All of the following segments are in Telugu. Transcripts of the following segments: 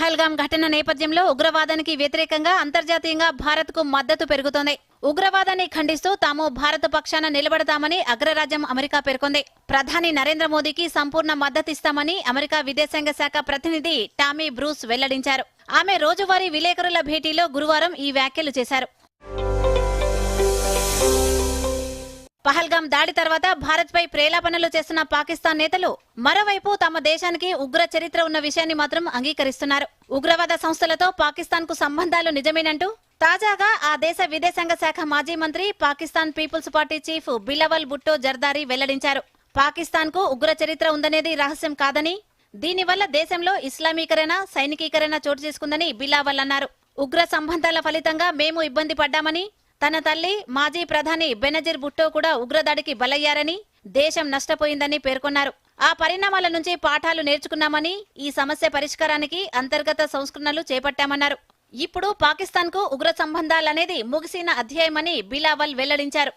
పహల్గాం ఘటన నేపథ్యంలో ఉగ్రవాదానికి వ్యతిరేకంగా అంతర్జాతీయంగా భారత్కు మద్దతు పెరుగుతోంది. ఉగ్రవాదాన్ని ఖండిస్తూ తాము భారత పక్షాన నిలబడతామని అగ్రరాజ్యం అమెరికా పేర్కొంది. ప్రధాని నరేంద్ర మోదీకి సంపూర్ణ మద్దతిస్తామని అమెరికా విదేశాంగ శాఖ ప్రతినిధి టామీ బ్రూస్ వెల్లడించారు. ఆమె రోజువారీ విలేకరుల భేటీలో గురువారం ఈ వ్యాఖ్యలు చేశారు. పహల్గాం దాడి తర్వాత భారత్పై ప్రేలాపనలు చేస్తున్న పాకిస్తాన్ నేతలు మరోవైపు తమ దేశానికి ఉగ్ర చరిత్ర ఉన్న విషయాన్ని మాత్రం అంగీకరిస్తున్నారు. ఉగ్రవాద సంస్థలతో పాకిస్తాన్కు సంబంధాలు నిజమేనంటూ తాజాగా ఆ దేశ విదేశాంగ శాఖ మాజీ మంత్రి Pakistan Peoples Party chief Bilawal Bhutto Zardari వెల్లడించారు. పాకిస్తాన్కు ఉగ్ర చరిత్ర ఉందనేది రహస్యం కాదని దీనివల్ల దేశంలో ఇస్లామీకరణ సైనికీకరణ చోటు చేసుకుందని బిలావల్ అన్నారు. ఉగ్ర సంబంధాల ఫలితంగా మేము ఇబ్బంది పడ్డామని తన తల్లి మాజీ ప్రధాని బెనజీర్ భుట్టో కూడా ఉగ్రదాడికి బలయ్యారని దేశం నష్టపోయిందని పేర్కొన్నారు. ఆ పరిణామాల నుంచి పాఠాలు నేర్చుకున్నామని ఈ సమస్య పరిష్కారానికి అంతర్గత సంస్కరణలు చేపట్టామన్నారు. ఇప్పుడు పాకిస్తాన్కు ఉగ్ర సంబంధాలనేది ముగిసిన అధ్యాయమని బిలావల్ వెల్లడించారు.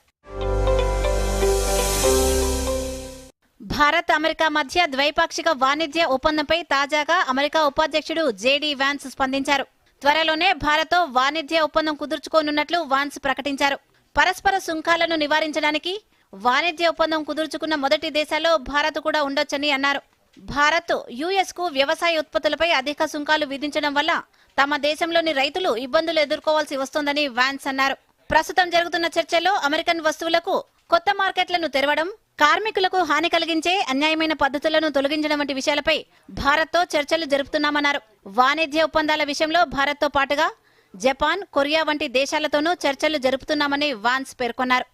భారత్ అమెరికా మధ్య ద్వైపాక్షిక వాణిజ్య ఒప్పందంపై తాజాగా అమెరికా ఉపాధ్యక్షుడు జేడీ వ్యాన్స్ స్పందించారు. త్వరలోనే భారత్తో వాణిజ్య ఒప్పందం కుదుర్చుకోనున్నట్లు వాన్స్ ప్రకటించారు. పరస్పర సుంకాలను నివారించడానికి వాణిజ్య ఒప్పందం కుదుర్చుకున్న మొదటి దేశాల్లో భారత్ కూడా ఉండొచ్చని అన్నారు. భారత్ యుఎస్కు వ్యవసాయ ఉత్పత్తులపై అధిక సుంకాలు విధించడం వల్ల తమ దేశంలోని రైతులు ఇబ్బందులు ఎదుర్కోవాల్సి వస్తోందని వాన్స్ అన్నారు. ప్రస్తుతం జరుగుతున్న చర్చల్లో అమెరికన్ వస్తువులకు కొత్త మార్కెట్లను తెరవడం కార్మికులకు హాని కలిగించే అన్యాయమైన పద్ధతులను తొలగించడం వంటి విషయాలపై భారత్తో చర్చలు జరుపుతున్నామన్నారు. వాణిజ్య ఒప్పందాల విషయంలో భారత్తో పాటుగా జపాన్ కొరియా వంటి దేశాలతోనూ చర్చలు జరుపుతున్నామని వాన్స్ పేర్కొన్నారు.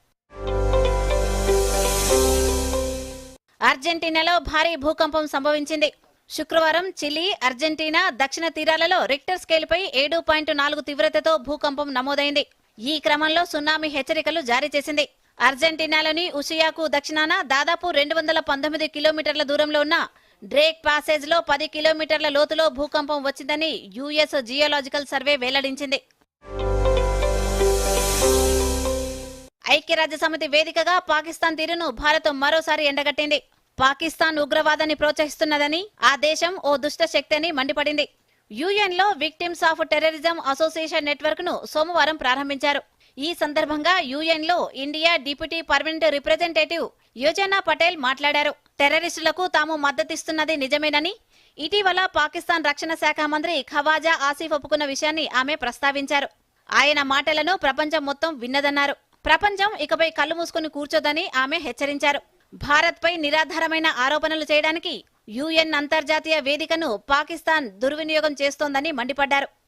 అర్జెంటీనాలో భారీ భూకంపం సంభవించింది. శుక్రవారం చిలీ అర్జెంటీనా దక్షిణ తీరాలలో రిక్టర్ స్కేల్పై ఏడు పాయింట్ నాలుగు తీవ్రతతో భూకంపం నమోదైంది. ఈ క్రమంలో సునామీ హెచ్చరికలు జారీ చేసింది. అర్జెంటీనాలోని ఉషియాకు దక్షిణాన దాదాపు రెండు వందల పంతొమ్మిది కిలోమీటర్ల దూరంలో ఉన్న డ్రేక్ ప్యాసేజ్లో పది కిలోమీటర్ల లోతులో భూకంపం వచ్చిందని యుఎస్ జియోలాజికల్ సర్వే వెల్లడించింది. ఐక్యరాజ్య సమితి వేదికగా పాకిస్తాన్ తీరును భారత్ మరోసారి ఎండగట్టింది. పాకిస్తాన్ ఉగ్రవాదాన్ని ప్రోత్సహిస్తున్నదని ఆ దేశం ఓ దుష్ట శక్తి అని మండిపడింది. యుఎన్లో విక్టిమ్స్ ఆఫ్ టెర్రరిజం అసోసియేషన్ నెట్వర్క్ను సోమవారం ప్రారంభించారు. ఈ సందర్భంగా యుఎన్లో India deputy permanent representative Yojna Patel మాట్లాడారు. టెర్రరిస్టులకు తాము మద్దతిస్తున్నది నిజమేనని ఇటీవల పాకిస్తాన్ రక్షణ శాఖ మంత్రి ఖవాజా ఆసిఫ్ ఒప్పుకున్న విషయాన్ని ఆమె ప్రస్తావించారు. ఆయన మాటలను ప్రపంచం మొత్తం విన్నదన్నారు. ప్రపంచం ఇకపై కళ్ళు మూసుకుని కూర్చోదని ఆమె హెచ్చరించారు. భారత్పై నిరాధారమైన ఆరోపణలు చేయడానికి యుఎన్ అంతర్జాతీయ వేదికను పాకిస్తాన్ దుర్వినియోగం చేస్తోందని మండిపడ్డారు.